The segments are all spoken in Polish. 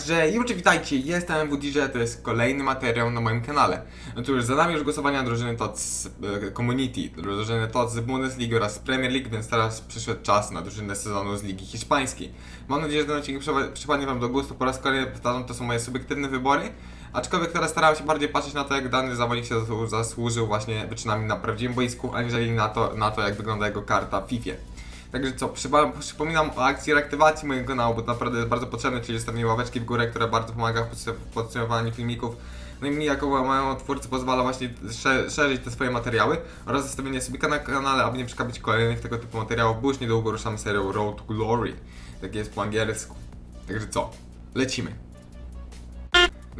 Także oczywiście witajcie, jestem MWDJ, to jest kolejny materiał na moim kanale. No już za nami już głosowania drużyny TOTS e, Community, drużyny TOTS z Bundesligi oraz Premier League, więc teraz przyszedł czas na drużynę sezonu z Ligi Hiszpańskiej. Mam nadzieję, że ten odcinek przypa- przypadnie Wam do gustu, po raz kolejny powtarzam, to są moje subiektywne wybory, aczkolwiek teraz starałem się bardziej patrzeć na to, jak dany zawodnik się zasłu- zasłużył właśnie wyczynami na prawdziwym boisku, aniżeli na to, na to jak wygląda jego karta w FIFA. Także co, przypominam o akcji reaktywacji mojego kanału, bo to naprawdę jest bardzo potrzebne, czyli zostawienie ławeczki w górę, która bardzo pomaga w podsu- w podsumowaniu filmików. No i mi jako mojemu twórcy pozwala właśnie sze- szerzyć te swoje materiały oraz zostawienie sobie na kanale, aby nie przegapić kolejnych tego typu materiałów, bo już niedługo ruszamy serią Road to Glory. Tak jest po angielsku. Także co, lecimy.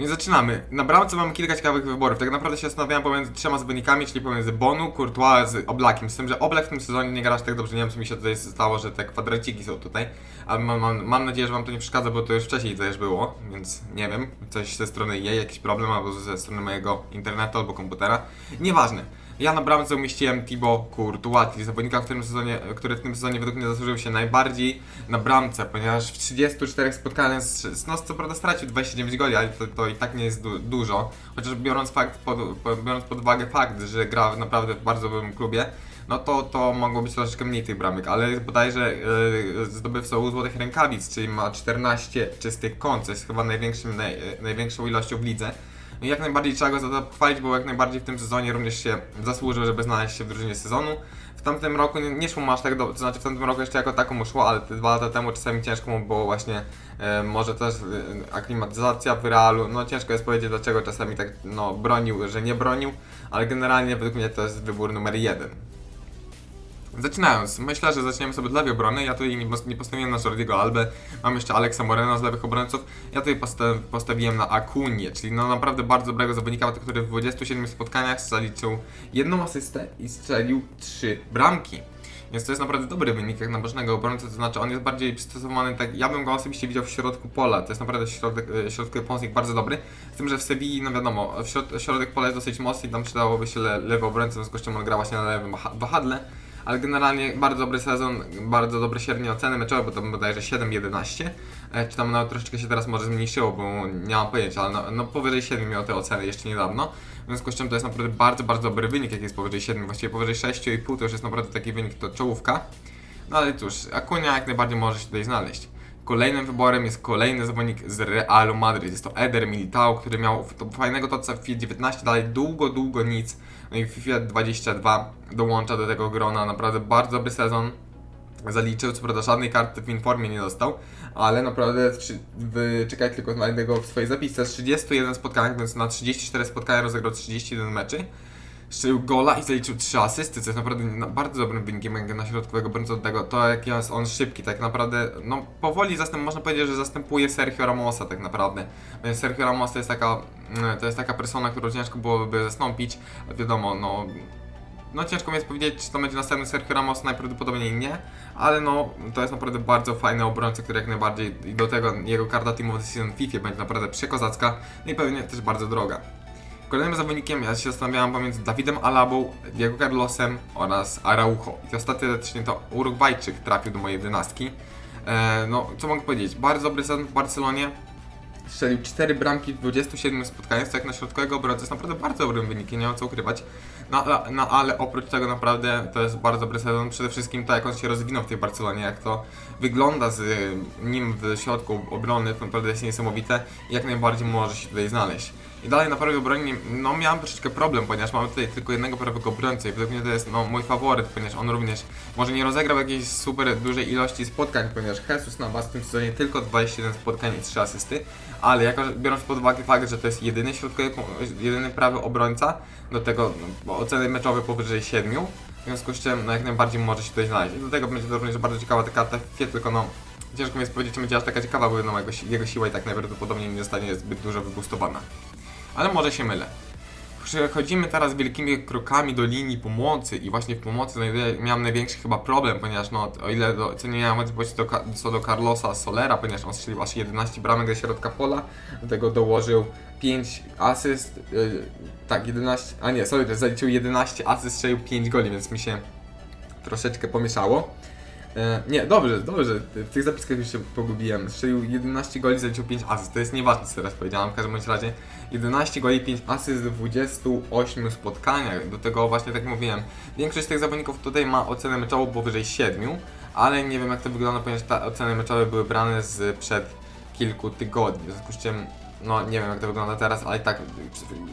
I zaczynamy. Na bramce mamy kilka ciekawych wyborów. Tak naprawdę się zastanawiałem pomiędzy trzema zawodnikami, czyli pomiędzy Bonu, Courtois z Oblakiem. Z tym, że Oblak w tym sezonie nie gra aż tak dobrze. Nie wiem, co mi się tutaj stało, że te kwadraciki są tutaj. Ale mam, mam, mam nadzieję, że wam to nie przeszkadza, bo to już wcześniej też było. Więc nie wiem, coś ze strony jej, jakiś problem, albo ze strony mojego internetu, albo komputera. Nieważne. Ja na bramce umieściłem Thibaut Courtois, czyli zawodnika, w tym sezonie, który w tym sezonie według mnie zasłużył się najbardziej na bramce, ponieważ w 34 spotkaniach, no co prawda stracił 29 goli, ale to, to i tak nie jest du dużo, chociaż biorąc, fakt pod, po- biorąc pod uwagę fakt, że gra naprawdę w bardzo dobrym klubie, no to, to mogło być troszeczkę mniej tych bramek, ale bodajże yy, zdobywcą złotych rękawic, czyli ma 14 czystych kąt, co jest chyba największym, naj, największą ilością w lidze. Jak najbardziej trzeba go za to pochwalić, bo jak najbardziej w tym sezonie również się zasłużył, żeby znaleźć się w drużynie sezonu. W tamtym roku nie, nie szło mu aż tak dobrze, to znaczy w tamtym roku jeszcze jako taką mu szło, ale te dwa lata temu czasami ciężko mu było właśnie, e, może też e, aklimatyzacja w realu, no ciężko jest powiedzieć dlaczego czasami tak no bronił, że nie bronił, ale generalnie według mnie to jest wybór numer jeden. Zaczynając, myślę, że zaczniemy sobie od lewej obrony. Ja tutaj nie, pos- nie postawiłem na Jordiego Albę, mam jeszcze Alexa Moreno z lewych obrońców. Ja tutaj posta- postawiłem na Acunię, czyli no naprawdę bardzo dobrego zawodnika, który w 27 spotkaniach zaliczył jedną asystę i strzelił trzy bramki. Więc to jest naprawdę dobry wynik jak na bocznego obrońcę, to znaczy on jest bardziej przystosowany tak, ja bym go osobiście widział w środku pola, to jest naprawdę środek, e, środkowy pomocnik bardzo dobry, z tym, że w Sewilli, no wiadomo, w środ środek pola jest dosyć mocny i tam przydałoby się le lewy w związku z czym on gra właśnie na lewym waha- wahadle, ale generalnie bardzo dobry sezon, bardzo dobre średnie oceny meczowe, bo to bodajże 7-11, e, czy tam nawet troszeczkę się teraz może zmniejszyło, bo nie mam pojęcia, ale no, no powyżej 7 miał te oceny jeszcze niedawno, w związku z czym to jest naprawdę bardzo, bardzo dobry wynik, jak jest powyżej 7, właściwie powyżej 6,5 to już jest naprawdę taki wynik, to czołówka. No ale cóż, Akunia jak najbardziej może się tutaj znaleźć. Kolejnym wyborem jest kolejny zawodnik z Realu Madryt. Jest to Eder Militao, który miał fajnego toca w FIFA 19, dalej długo, długo nic. No i FIFA 22 dołącza do tego grona. Naprawdę bardzo dobry sezon. Zaliczył, co prawda żadnej karty w informie nie dostał, ale naprawdę trzy- wy- czekaj tylko na niego w swojej zapisce. Z 31 spotkań, więc na 34 spotkania rozegrał 31 meczy. Strzelił gola i zaliczył 3 asysty, co jest naprawdę bardzo dobrym wynikiem na środkowego obrońcę od tego. To jak jest on szybki, tak naprawdę, no powoli zastęp, można powiedzieć, że zastępuje Sergio Ramosa tak naprawdę. Więc Sergio Ramos to jest taka, mm, to jest taka persona, którą ciężko byłoby zastąpić. Wiadomo, no no ciężko mi jest powiedzieć, czy to będzie następny Sergio Ramos, najprawdopodobniej nie, ale no to jest naprawdę bardzo fajny obrońca, który jak najbardziej i do tego jego karta Team of the Season FIFA będzie naprawdę przekozacka, no i pewnie też bardzo droga. Kolejnym zawodnikiem ja się zastanawiałem pomiędzy Dawidem Alabą, Diego Carlosem oraz Araujo. I ostatecznie to Urugwajczyk trafił do mojej dynastki. E, no, co mogę powiedzieć? Bardzo dobry sezon w Barcelonie. Strzelił 4 bramki w 27 spotkaniach, co jak na środkowego obrońcę jest naprawdę bardzo dobrym wynikiem, nie ma co ukrywać. No, no ale oprócz tego naprawdę to jest bardzo dobry sezon. Przede wszystkim to jak on się rozwinął w tej Barcelonie, jak to wygląda z nim w środku obrony, to naprawdę jest niesamowite i jak najbardziej może się tutaj znaleźć. I dalej na prawej obronie, no miałem troszeczkę problem, ponieważ mamy tutaj tylko jednego prawego obrońcę i według mnie to jest no, mój faworyt, ponieważ on również może nie rozegrał jakiejś super dużej ilości spotkań, ponieważ Jesus na was w tym sezonie tylko 21 spotkań i 3 asysty, ale jako, biorąc pod uwagę fakt, że to jest jedyny środkowy, jedyny prawy obrońca, do tego no, oceny meczowe powyżej 7, w związku z czym no, jak najbardziej może się tutaj znaleźć. I do tego będzie to również bardzo ciekawa ta karta w FIFA, tylko no ciężko mi jest powiedzieć, czy będzie aż taka ciekawa, bo no, jego siła i tak najprawdopodobniej nie zostanie zbyt dużo wygustowana. Ale może się mylę. Przechodzimy teraz wielkimi krokami do linii pomocy i właśnie w pomocy miałem największy chyba problem, ponieważ no, o ile do, co nie miałem wątpliwości do, co do Carlosa Solera, ponieważ on strzelił aż 11 bramek do środka pola, do tego dołożył 5 asyst, yy, tak 11, a nie, sorry, zaliczył 11 asyst, strzelił 5 goli, więc mi się troszeczkę pomieszało. E, nie, dobrze, dobrze. W tych zapiskach już się pogubiłem. Strzelił 11 goli, zaliczył 5 asyst. To jest nieważne, co teraz powiedziałem. W każdym bądź razie 11 goli, 5 asyst w 28 spotkaniach. Do tego właśnie tak mówiłem. Większość tych zawodników tutaj ma ocenę meczową powyżej 7, ale nie wiem jak to wygląda, ponieważ te oceny meczowe były brane z przed kilku tygodni. W związku z czym no nie wiem jak to wygląda teraz, ale i tak,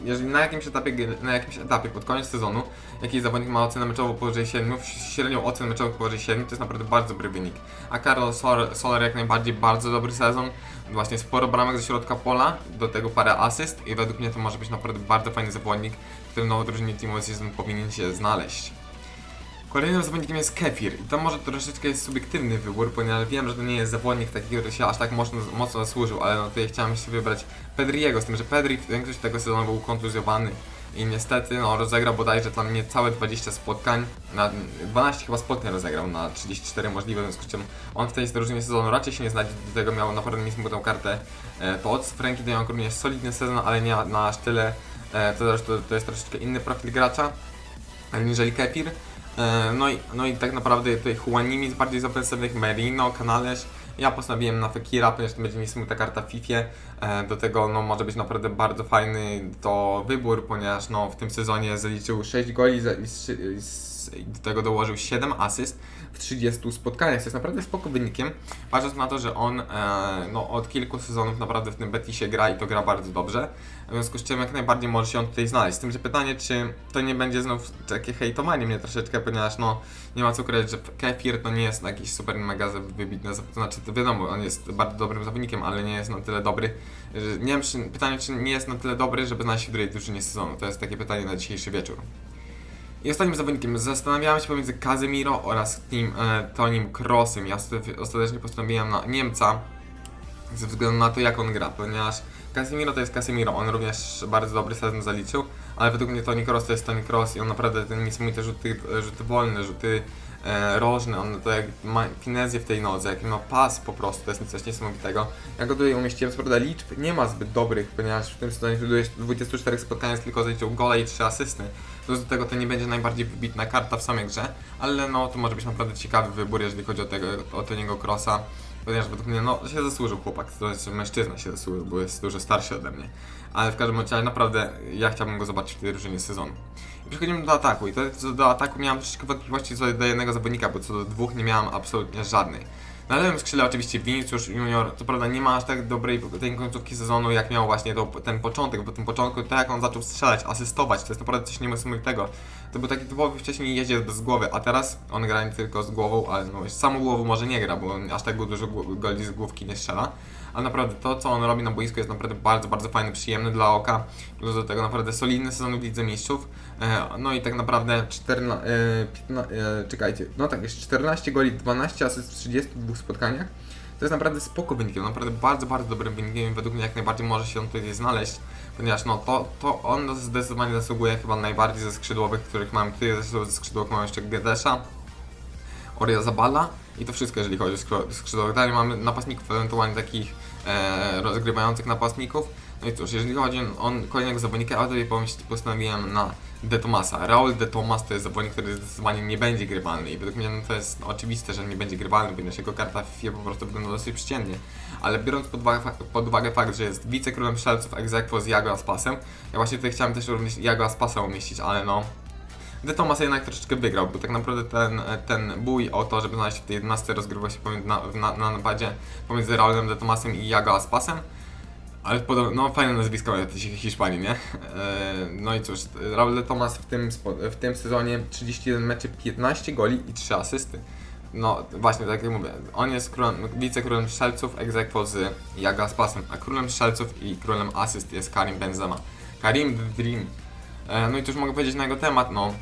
jeżeli na jakimś etapie, na jakimś etapie pod koniec sezonu jakiś zawodnik ma ocenę meczową powyżej 7, średnią ocen meczowych powyżej 7, to jest naprawdę bardzo dobry wynik. A Karol Soler, Soler jak najbardziej bardzo dobry sezon, właśnie sporo bramek ze środka pola, do tego parę asyst i według mnie to może być naprawdę bardzo fajny zawodnik, w którym nowo drużynie Team Season powinien się znaleźć. Kolejnym zawodnikiem jest Kefir i to może troszeczkę jest subiektywny wybór, ponieważ wiem, że to nie jest zawodnik taki, który się aż tak mocno, mocno zasłużył, ale no tutaj chciałem sobie wybrać Pedriego, z tym, że Pedri większość tego sezonu był kontuzjowany i niestety no, rozegrał bodajże tam niecałe 20 spotkań, na 12 chyba spotkań rozegrał na 34 możliwe, w związku z czym on w tej drużynie sezonu raczej się nie znajdzie, do tego miał naprawdę tą kartę e, pod. Frankie de Jong również solidny sezon, ale nie na aż tyle, e, to, zresztą to jest troszeczkę inny profil gracza, aniżeli Kefir. E, No i, no i tak naprawdę tutaj Juanimi z bardziej z Merino, Canales. Ja postanowiłem na Fekira, ponieważ to będzie mi smutna karta w FIFA. E, Do tego no, może być naprawdę bardzo fajny to wybór, ponieważ no, w tym sezonie zaliczył 6 goli z- i z- do tego dołożył 7 asyst w 30 spotkaniach, co jest naprawdę spoko wynikiem, patrząc na to, że on e, no, od kilku sezonów naprawdę w tym Betisie gra i to gra bardzo dobrze, w związku z czym jak najbardziej może się on tutaj znaleźć. Z tym, że pytanie, czy to nie będzie znów takie hejtowanie mnie troszeczkę, ponieważ no nie ma co ukrywać, że Kefir to nie jest jakiś super mega wybitny, to znaczy to wiadomo, on jest bardzo dobrym zawodnikiem, ale nie jest na tyle dobry, że nie wiem, czy, pytanie, czy nie jest na tyle dobry, żeby znaleźć się w drugiej drużynie sezonu. To jest takie pytanie na dzisiejszy wieczór. I ostatnim zawodnikiem zastanawiałem się pomiędzy Casemiro oraz Tim e, Tonim Crossem. Ja ostat- ostatecznie postanowiłem na Niemca ze względu na to, jak on gra, ponieważ Casemiro to jest Casemiro, on również bardzo dobry sezon zaliczył, ale według mnie Toni Kroos to jest Toni Kroos i on naprawdę ten niesamowite rzuty, rzuty wolne, rzuty e, rożne, on to jak ma finezję w tej nodze, jaki ma pas po prostu, to jest coś niesamowitego. Ja go tutaj umieściłem, co prawda liczb nie ma zbyt dobrych, ponieważ w tym sezonie w 24 spotkaniach tylko zaliczył gola i 3 asysty, plus do tego to nie będzie najbardziej wybitna karta w samej grze, ale no to może być naprawdę ciekawy wybór, jeżeli chodzi o tego, o Toniego Krosa ponieważ według mnie, no, się zasłużył chłopak, to jest mężczyzna się zasłużył, bo jest dużo starszy ode mnie. Ale w każdym razie naprawdę ja chciałbym go zobaczyć w tej drużynie sezonu. I przechodzimy do ataku i to co do ataku miałem troszeczkę wątpliwości co do jednego zawodnika, bo co do dwóch nie miałem absolutnie żadnej. Na lewym skrzydle oczywiście Vinicius Junior, co prawda nie ma aż tak dobrej tej końcówki sezonu, jak miał właśnie to, ten początek, bo ten początku, tak jak on zaczął strzelać, asystować, to jest naprawdę coś niesamowitego. To był taki typowy wcześniej jeździec bez głowy, a teraz on gra nie tylko z głową, ale no, samą głową może nie gra, bo on aż tak dużo goli z główki nie strzela. Ale naprawdę to, co on robi na boisku jest naprawdę bardzo, bardzo fajny, przyjemny dla oka. Plus do tego naprawdę solidny sezon w Lidze Mistrzów. E, no i tak naprawdę 14, e, 15, e, czekajcie, no tak, jest 14 goli, 12 asyst w 32 spotkaniach. To jest naprawdę spoko wynikiem, naprawdę bardzo, bardzo dobrym wynikiem według mnie jak najbardziej może się on tutaj znaleźć, ponieważ no to, to on zdecydowanie zasługuje chyba najbardziej ze skrzydłowych, których mam tutaj, ze skrzydłowych mam jeszcze Gedesza, Oria Zabala i to wszystko, jeżeli chodzi o skrzydło- skrzydłowych. Dalej mamy napastników, ewentualnie takich e, rozgrywających napastników. No i cóż, jeżeli chodzi o kolejnego zawodnika, ja tutaj postanowiłem na De Tomasa. Raul De Tomas to jest zawodnik, który zdecydowanie nie będzie grywalny i według mnie no, to jest oczywiste, że nie będzie grywalny, ponieważ jego karta w FIFA po prostu wygląda dosyć przeciętnie. Ale biorąc pod uwagę, pod uwagę fakt, że jest wicekrólem strzelców ex z Jago Aspasem, ja właśnie tutaj chciałem też również Jago Aspasa umieścić, ale no De Thomas jednak troszeczkę wygrał, bo tak naprawdę ten, ten bój o to, żeby znaleźć w tej 11 rozgrywał się pomiędzy, na, na, na napadzie pomiędzy Raulem De Tomasem i Jago Aspasem. Ale podobno, no fajne nazwisko Hiszpanii, nie? E, No i cóż, Raul De Tomas w tym, w tym sezonie 31 meczy, 15 goli i 3 asysty. No właśnie, tak jak mówię, on jest królem, wicekrólem strzelców ex aequo z Jago Aspasem, a królem strzelców i królem asyst jest Karim Benzema. Karim Dream. E, No i cóż mogę powiedzieć na jego temat, no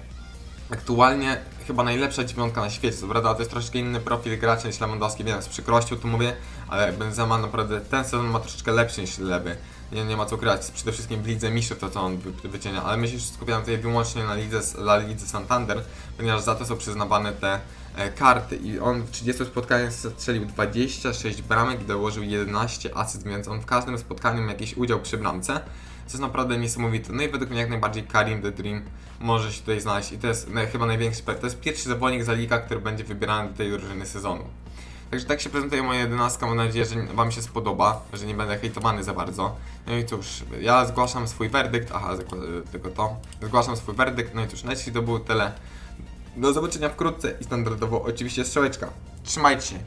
aktualnie chyba najlepsza dziewiątka na świecie, co prawda to jest troszeczkę inny profil gracza niż Lewandowski, więc z przykrością to mówię, ale Benzema naprawdę ten sezon ma troszeczkę lepszy niż lewy. Nie, nie ma co grać, przede wszystkim w Lidze Mistrzów to co on wy, wycienia, ale my się skupiamy tutaj wyłącznie na Lidze, na Lidze Santander, ponieważ za to są przyznawane te e, karty i on w 30 spotkaniach strzelił 26 bramek i dołożył 11 asyst, więc on w każdym spotkaniu ma jakiś udział przy bramce, co jest naprawdę niesamowite. No i według mnie jak najbardziej Karim The Dream może się tutaj znaleźć i to jest chyba największy, pe- to jest pierwszy zawodnik za liga, który będzie wybierany do tej drużyny sezonu. Także tak się prezentuje moja jedenastka, mam nadzieję, że Wam się spodoba, że nie będę hejtowany za bardzo. No i cóż, ja zgłaszam swój werdykt, aha, zakła- tylko to, zgłaszam swój werdykt, no i cóż, na dzisiaj to było tyle. Do zobaczenia wkrótce i standardowo oczywiście strzałeczka. Trzymajcie się,